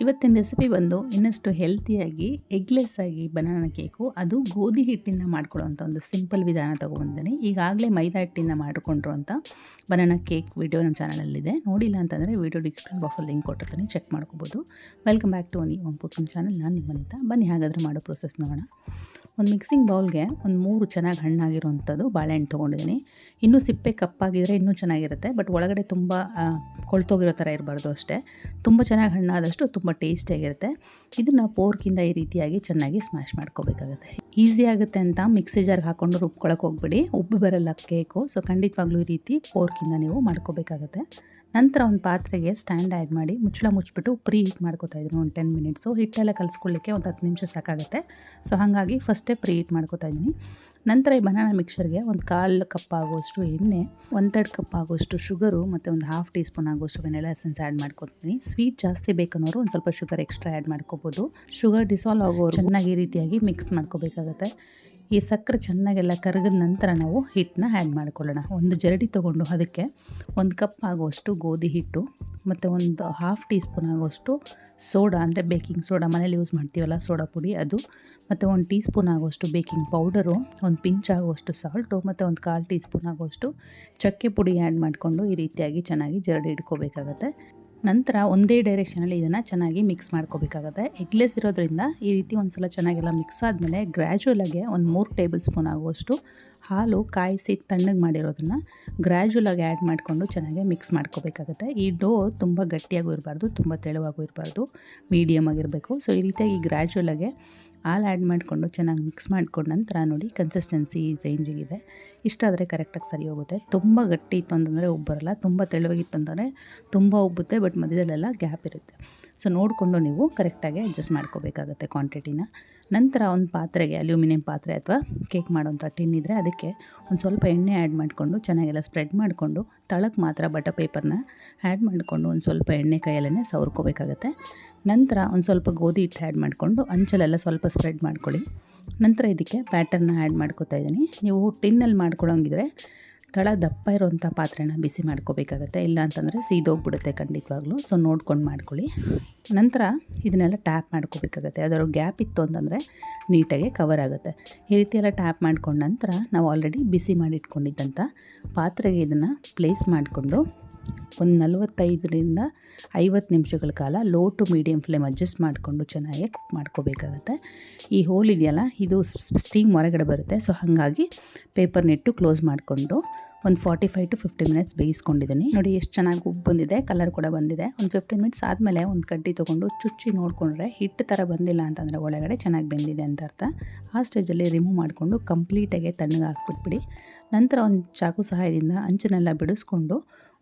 ಇವತ್ತಿನ ರೆಸಿಪಿ ಬಂದು ಇನ್ನಷ್ಟು ಹೆಲ್ತಿಯಾಗಿ ಎಗ್ಲೆಸ್ ಆಗಿ ಬನಾನಾ ಕೇಕು ಅದು ಗೋಧಿ ಹಿಟ್ಟಿನ ಮಾಡ್ಕೊಳ್ಳೋವಂಥ ಒಂದು ಸಿಂಪಲ್ ವಿಧಾನ ತೊಗೊಬಂದಿದ್ದೀನಿ ಈಗಾಗಲೇ ಮೈದಾ ಹಿಟ್ಟಿನ ಮಾಡಿಕೊಂಡ್ರು ಅಂತ ಬನಾನಾ ಕೇಕ್ ವಿಡಿಯೋ ನಮ್ಮ ಚಾನಲಲ್ಲಿದೆ ನೋಡಿಲ್ಲ ಅಂತಂದರೆ ವಿಡಿಯೋ ಡಿಸ್ಕ್ರಿಪ್ಷನ್ ಬಾಕ್ಸಲ್ಲಿ ಲಿಂಕ್ ಕೊಟ್ಟಿರ್ತೀನಿ ಚೆಕ್ ಮಾಡ್ಕೋಬೋದು. ವೆಲ್ಕಮ್ ಬ್ಯಾಕ್ ಟು ಒನಿ ಒನ್ ಕುಕಿಂಗ್ ಚಾನಲ್ ನಾನು ನಿಮ್ಮಂತ ಬನ್ನಿ, ಹಾಗಾದರೆ ಮಾಡೋ ಪ್ರೊಸೆಸ್ ನೋಡೋಣ. ಒಂದು ಮಿಕ್ಸಿಂಗ್ ಬೌಲ್ಗೆ ಒಂದು ಮೂರು ಚೆನ್ನಾಗಿ ಹಣ್ಣಾಗಿರುವಂಥದ್ದು ಬಾಳೆಹಣ್ಣು ತೊಗೊಂಡಿದ್ದೀನಿ. ಇನ್ನೂ ಸಿಪ್ಪೆ ಕಪ್ಪಾಗಿದ್ದರೆ ಇನ್ನೂ ಚೆನ್ನಾಗಿರುತ್ತೆ, ಬಟ್ ಒಳಗಡೆ ತುಂಬ ಕೊಳ್ತೋಗಿರೋ ಥರ ಇರಬಾರ್ದು ಅಷ್ಟೇ. ತುಂಬ ಚೆನ್ನಾಗಿ ಹಣ್ಣಾದಷ್ಟು ತುಂಬ ಟೇಸ್ಟಿಯಾಗಿರುತ್ತೆ. ಇದನ್ನು ಪೋರ್ಕಿಂದ ಈ ರೀತಿಯಾಗಿ ಚೆನ್ನಾಗಿ ಸ್ಮ್ಯಾಶ್ ಮಾಡ್ಕೋಬೇಕಾಗುತ್ತೆ. ಈಸಿ ಆಗುತ್ತೆ ಅಂತ ಮಿಕ್ಸಿ ಜಾರ್ಗೆ ಹಾಕ್ಕೊಂಡು ರುಬ್ಕೊಳಕ್ಕೆ ಹೋಗ್ಬಿಡಿ. ಉಬ್ಬು ಬರಲ್ಲ ಕೇಕು. ಸೊ ಖಂಡಿತವಾಗ್ಲೂ ಈ ರೀತಿ ಪೋರ್ಕಿಂದ ನೀವು ಮಾಡ್ಕೋಬೇಕಾಗುತ್ತೆ. ನಂತರ ಒಂದು ಪಾತ್ರೆಗೆ ಸ್ಟ್ಯಾಂಡ್ ಆ್ಯಡ್ ಮಾಡಿ ಮುಚ್ಚಳ ಮುಚ್ಚಿಬಿಟ್ಟು ಪ್ರೀ ಹೀಟ್ ಮಾಡ್ಕೋತಾ ಇದ್ದೀನಿ ಒಂದು ಟೆನ್ ಮಿನಿಟ್ಸು ಹಿಟ್ಟೆಲ್ಲ ಕಲಿಸ್ಕೊಳ್ಳಿಕ್ಕೆ ಒಂದು ಹತ್ತು ನಿಮಿಷ ಸಾಕಾಗುತ್ತೆ. ಸೊ ಹಾಗಾಗಿ ಫಸ್ಟೇ ಪ್ರೀ ಹೀಟ್ ಮಾಡ್ಕೋತಾ ಇದ್ದೀನಿ. ನಂತರ ಈ ಬನಾನಾ ಮಿಕ್ಸರ್ಗೆ ಒಂದು ಕಾಲು ಕಪ್ ಆಗುವಷ್ಟು ಎಣ್ಣೆ, ಒಂದು ತರ್ಡ್ ಕಪ್ ಆಗುವಷ್ಟು ಶುಗರು ಮತ್ತು ಒಂದು ಹಾಫ್ ಟೀ ಸ್ಪೂನ್ ಆಗುವಷ್ಟು ವೆನೆಲ್ಲ ಎಸೆನ್ಸ್ ಆ್ಯಡ್ ಮಾಡ್ಕೊತೀನಿ ಸ್ವೀಟ್ ಜಾಸ್ತಿ ಬೇಕನ್ನೋರು ಒಂದು ಸ್ವಲ್ಪ ಶುಗರ್ ಎಕ್ಸ್ಟ್ರಾ ಆ್ಯಡ್ ಮಾಡ್ಕೋಬೋದು. ಶುಗರ್ ಡಿಸಾಲ್ವ್ ಆಗೋರು ಚೆನ್ನಾಗಿ ರೀತಿಯಾಗಿ ಮಿಕ್ಸ್ ಮಾಡ್ಕೋಬೇಕಾಗತ್ತೆ. ಈ ಸಕ್ಕರೆ ಚೆನ್ನಾಗೆಲ್ಲ ಕರಗಿದ ನಂತರ ನಾವು ಹಿಟ್ಟನ್ನ ಆ್ಯಡ್ ಮಾಡ್ಕೊಳ್ಳೋಣ. ಒಂದು ಜರಡಿ ತೊಗೊಂಡು ಅದಕ್ಕೆ ಒಂದು ಕಪ್ ಆಗುವಷ್ಟು ಗೋಧಿ ಹಿಟ್ಟು, ಮತ್ತು ಒಂದು ಹಾಫ್ ಟೀ ಸ್ಪೂನ್ ಆಗುವಷ್ಟು ಸೋಡಾ, ಅಂದರೆ ಬೇಕಿಂಗ್ ಸೋಡಾ ಮನೇಲಿ ಯೂಸ್ ಮಾಡ್ತೀವಲ್ಲ ಸೋಡಾ ಪುಡಿ ಅದು, ಮತ್ತು ಒಂದು ಟೀ ಸ್ಪೂನ್ ಆಗುವಷ್ಟು ಬೇಕಿಂಗ್ ಪೌಡರು ಒಂದು ಪಿಂಚ್ ಆಗುವಷ್ಟು ಸಾಲ್ಟು ಮತ್ತು ಒಂದು ಕಾಲು ಟೀ ಸ್ಪೂನ್ ಆಗುವಷ್ಟು ಚಕ್ಕೆ ಪುಡಿ ಆ್ಯಡ್ ಮಾಡಿಕೊಂಡು ಈ ರೀತಿಯಾಗಿ ಚೆನ್ನಾಗಿ ಜರಡಿ ಇಟ್ಕೋಬೇಕಾಗತ್ತೆ. ನಂತರ ಒಂದೇ ಡೈರೆಕ್ಷನಲ್ಲಿ ಇದನ್ನು ಚೆನ್ನಾಗಿ ಮಿಕ್ಸ್ ಮಾಡ್ಕೋಬೇಕಾಗುತ್ತೆ. ಎಗ್ಲೆಸ್ ಇರೋದ್ರಿಂದ ಈ ರೀತಿ ಒಂದು ಸಲ ಚೆನ್ನಾಗೆಲ್ಲ ಮಿಕ್ಸ್ ಆದಮೇಲೆ ಗ್ರ್ಯಾಜುವಲಾಗೆ ಒಂದು ಮೂರು ಟೇಬಲ್ ಸ್ಪೂನ್ ಆಗುವಷ್ಟು ಹಾಲು, ಕಾಯಿಸಿ ತಣ್ಣಗೆ ಮಾಡಿರೋದನ್ನು ಗ್ರ್ಯಾಜುವಲಾಗಿ ಆ್ಯಡ್ ಮಾಡಿಕೊಂಡು ಚೆನ್ನಾಗಿ ಮಿಕ್ಸ್ ಮಾಡ್ಕೋಬೇಕಾಗುತ್ತೆ. ಈ ಡೋ ತುಂಬ ಗಟ್ಟಿಯಾಗೂ ಇರಬಾರ್ದು, ತುಂಬ ತೆಳುವಾಗೂ ಇರಬಾರ್ದು ಮೀಡಿಯಮ್ ಆಗಿರಬೇಕು. ಸೊ ಈ ರೀತಿಯಾಗಿ ಗ್ರ್ಯಾಜುವಲಾಗೆ ಹಾಲು ಆ್ಯಡ್ ಮಾಡಿಕೊಂಡು ಚೆನ್ನಾಗಿ ಮಿಕ್ಸ್ ಮಾಡಿಕೊಂಡು ನಂತರ ನೋಡಿ ಕನ್ಸಿಸ್ಟೆನ್ಸಿ ರೇಂಜಿಗಿದೆ ಇಷ್ಟಾದರೆ ಕರೆಕ್ಟಾಗಿ ಸರಿ ಹೋಗುತ್ತೆ. ತುಂಬ ಗಟ್ಟಿ ಇತ್ತು ಅಂತಂದರೆ ಉಬ್ಬರಲ್ಲ ತುಂಬ ತೆಳುವಾಗಿತ್ತು ಅಂತಂದರೆ ತುಂಬ ಉಬ್ಬುತ್ತೆ ಬಟ್ ಮಧ್ಯದಲ್ಲೆಲ್ಲ ಗ್ಯಾಪ್ ಇರುತ್ತೆ. ಸೊ ನೋಡಿಕೊಂಡು ನೀವು ಕರೆಕ್ಟಾಗಿ ಅಡ್ಜಸ್ಟ್ ಮಾಡ್ಕೋಬೇಕಾಗತ್ತೆ ಕ್ವಾಂಟಿಟಿನ ನಂತರ ಒಂದು ಪಾತ್ರೆಗೆ ಅಲ್ಯೂಮಿನಿಯಂ ಪಾತ್ರೆ ಅಥವಾ ಕೇಕ್ ಮಾಡೋಂಥ ಟಿನ್ ಇದ್ದರೆ ಅದಕ್ಕೆ ಒಂದು ಸ್ವಲ್ಪ ಎಣ್ಣೆ ಆ್ಯಡ್ ಮಾಡಿಕೊಂಡು ಚೆನ್ನಾಗೆಲ್ಲ ಸ್ಪ್ರೆಡ್ ಮಾಡಿಕೊಂಡು ತಳಕ್ಕೆ ಮಾತ್ರ ಬಟರ್ ಪೇಪರ್ನ ಆ್ಯಡ್ ಮಾಡಿಕೊಂಡು ಒಂದು ಸ್ವಲ್ಪ ಎಣ್ಣೆ ಕೈಯಲ್ಲೇ ಸವರ್ಕೋಬೇಕಾಗುತ್ತೆ. ನಂತರ ಒಂದು ಸ್ವಲ್ಪ ಗೋಧಿ ಹಿಟ್ಟು ಆ್ಯಡ್ ಮಾಡಿಕೊಂಡು ಅಂಚಲೆಲ್ಲ ಸ್ವಲ್ಪ ಸ್ಪ್ರೆಡ್ ಮಾಡ್ಕೊಳ್ಳಿ. ನಂತರ ಇದಕ್ಕೆ ಪ್ಯಾಟರ್ನ ಆ್ಯಡ್ ಮಾಡ್ಕೋತಾ ಇದ್ದೀನಿ. ನೀವು ಟಿನ್ನಲ್ಲಿ ಮಾಡ್ಕೊಳ್ಳೋಂಗಿದ್ರೆ ತಳ ದಪ್ಪ ಇರೋವಂಥ ಪಾತ್ರೆನ ಬಿಸಿ ಮಾಡ್ಕೋಬೇಕಾಗತ್ತೆ. ಇಲ್ಲ ಅಂತಂದರೆ ಸೀದೋಗ್ಬಿಡುತ್ತೆ ಖಂಡಿತವಾಗ್ಲೂ. ಸೊ ನೋಡ್ಕೊಂಡು ಮಾಡ್ಕೊಳ್ಳಿ. ನಂತರ ಇದನ್ನೆಲ್ಲ ಟ್ಯಾಪ್ ಮಾಡ್ಕೋಬೇಕಾಗತ್ತೆ. ಅದರ ಗ್ಯಾಪ್ ಇತ್ತು ಅಂತಂದರೆ ನೀಟಾಗಿ ಕವರ್ ಆಗುತ್ತೆ. ಈ ರೀತಿ ಎಲ್ಲ ಟ್ಯಾಪ್ ಮಾಡ್ಕೊಂಡ ನಂತರ ನಾವು ಆಲ್ರೆಡಿ ಬಿಸಿ ಮಾಡಿಟ್ಕೊಂಡಿದ್ದಂಥ ಪಾತ್ರೆಗೆ ಇದನ್ನು ಪ್ಲೇಸ್ ಮಾಡಿಕೊಂಡು ಒಂದು ನಲವತ್ತೈದರಿಂದ ಐವತ್ತು ನಿಮಿಷಗಳ ಕಾಲ low to medium flame adjust ಮಾಡಿಕೊಂಡು ಚೆನ್ನಾಗಿ ಕುಕ್ ಮಾಡ್ಕೋಬೇಕಾಗತ್ತೆ. ಈ ಹೋಲ್ ಇದೆಯಲ್ಲ, ಇದು ಸ್ಟೀಮ್ ಹೊರಗಡೆ ಬರುತ್ತೆ. ಸೊ, ಹಾಗಾಗಿ ಪೇಪರ್ನಿಟ್ಟು ಕ್ಲೋಸ್ ಮಾಡಿಕೊಂಡು ಒಂದು forty five to fifty minutes ಬೇಯಿಸ್ಕೊಂಡಿದ್ದೀನಿ. ನೋಡಿ, ಎಷ್ಟು ಚೆನ್ನಾಗಿ ಉಪ್ಪು ಬಂದಿದೆ, ಕಲರ್ ಕೂಡ ಬಂದಿದೆ. ಒಂದು ಫಿಫ್ಟೀನ್ ಮಿನಿಟ್ಸ್ ಆದಮೇಲೆ ಒಂದು ಕಡ್ಡಿ ತೊಗೊಂಡು ಚುಚ್ಚಿ ನೋಡಿಕೊಂಡ್ರೆ ಹಿಟ್ಟು ಥರ ಬಂದಿಲ್ಲ ಅಂತಂದರೆ ಒಳಗಡೆ ಚೆನ್ನಾಗಿ ಬೆಂದಿದೆ ಅಂತ ಅರ್ಥ. ಆ ಸ್ಟೇಜಲ್ಲಿ ರಿಮೂವ್ ಮಾಡಿಕೊಂಡು ಕಂಪ್ಲೀಟಾಗಿ ತಣ್ಣಗೆ ಹಾಕ್ಬಿಟ್ಬಿಡಿ ನಂತರ ಒಂದು ಚಾಕು ಸಹಾಯದಿಂದ ಅಂಚನ್ನೆಲ್ಲ ಬಿಡಿಸ್ಕೊಂಡು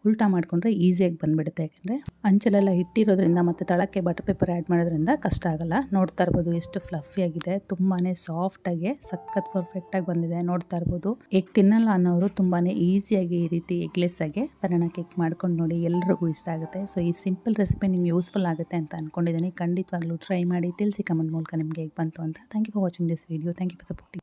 ಉಲ್ಟಾ ಮಾಡಿಕೊಂಡ್ರೆ ಈಸಿಯಾಗಿ ಬಂದುಬಿಡುತ್ತೆ. ಯಾಕೆಂದರೆ ಅಂಚಲೆಲ್ಲ ಇಟ್ಟಿರೋದ್ರಿಂದ ಮತ್ತು ತಳಕ್ಕೆ ಬಟರ್ ಪೇಪರ್ ಆ್ಯಡ್ ಮಾಡೋದ್ರಿಂದ ಕಷ್ಟ ಆಗೋಲ್ಲ. ನೋಡ್ತಾ ಇರ್ಬೋದು ಎಷ್ಟು ಫ್ಲಫಿಯಾಗಿದೆ ತುಂಬಾ ಸಾಫ್ಟಾಗಿ ಸಖತ್ ಪರ್ಫೆಕ್ಟಾಗಿ ಬಂದಿದೆ. ನೋಡ್ತಾ ಇರ್ಬೋದು. ಎಗ್ ತಿನ್ನಲ್ಲ ಅನ್ನೋರು ತುಂಬಾ ಈಸಿಯಾಗಿ ಈ ರೀತಿ ಎಗ್ಲೆಸ್ಸಾಗಿ ಬನಾನಾ ಕೇಕ್ ಮಾಡ್ಕೊಂಡು ನೋಡಿ ಎಲ್ರಿಗೂ ಇಷ್ಟ ಆಗುತ್ತೆ. ಸೊ ಈ ಸಿಂಪಲ್ ರೆಸಿಪಿ ನಿಮ್ಗೆ ಯೂಸ್ಫುಲ್ ಆಗುತ್ತೆ ಅಂತ ಅಂದ್ಕೊಂಡಿದ್ದೀನಿ ಖಂಡಿತವಾಗ್ಲೂ ಟ್ರೈ ಮಾಡಿ. ತಿಳಿಸಿ ಕಮೆಂಟ್ ಮೂಲಕ ನಿಮಗೆ ಹೇಗೆ ಬಂತು ಅಂತ. Thank you for watching this video thank you for supporting